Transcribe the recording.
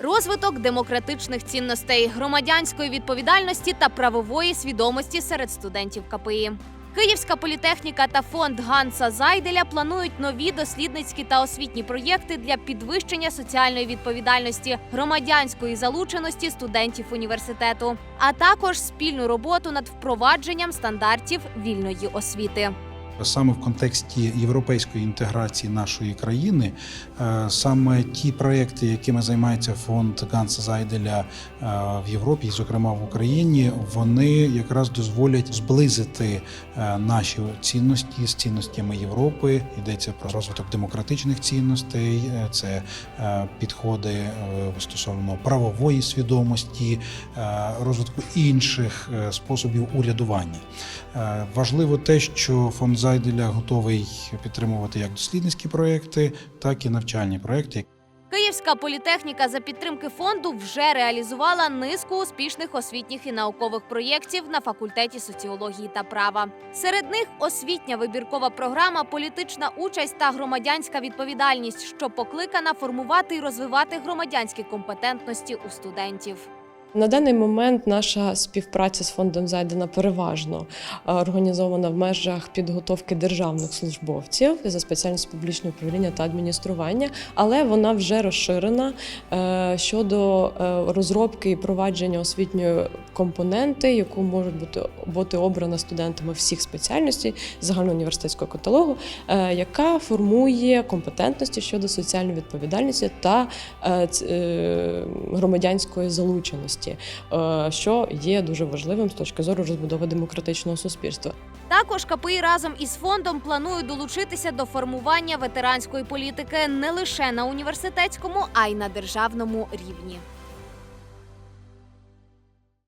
розвиток демократичних цінностей, громадянської відповідальності та правової свідомості серед студентів КПІ. Київська політехніка та фонд Ганса Зайделя планують нові дослідницькі та освітні проєкти для підвищення соціальної відповідальності, громадянської залученості студентів університету, а також спільну роботу над впровадженням стандартів вільної освіти. Саме в контексті європейської інтеграції нашої країни, е, саме ті проекти, якими займається фонд Ганса Зайделя е, в Європі, і, зокрема в Україні, вони якраз дозволять зблизити е, наші цінності з цінностями Європи. Йдеться про розвиток демократичних цінностей, це підходи стосовно правової свідомості, розвитку інших способів урядування. Важливо те, що фонд Зайделя готовий підтримувати як дослідницькі проекти, так і навчальні проекти. Київська політехніка за підтримки фонду вже реалізувала низку успішних освітніх і наукових проєктів на факультеті соціології та права. Серед них освітня вибіркова програма, політична участь та громадянська відповідальність, що покликана формувати і розвивати громадянські компетентності у студентів. На даний момент наша співпраця з фондом Зайдена переважно е, організована в межах підготовки державних службовців за спеціальністю публічного управління та адміністрування, але вона вже розширена е, щодо е, розробки і провадження освітньої компоненти, яку можуть бути бути обрана студентами всіх спеціальностей загальноуніверситетського каталогу, яка формує компетентності щодо соціальної відповідальності та громадянської залученості, е, що є дуже важливим з точки зору розбудови демократичного суспільства. Також КПІ разом із фондом планують долучитися до формування ветеранської політики не лише на університетському, а й на державному рівні.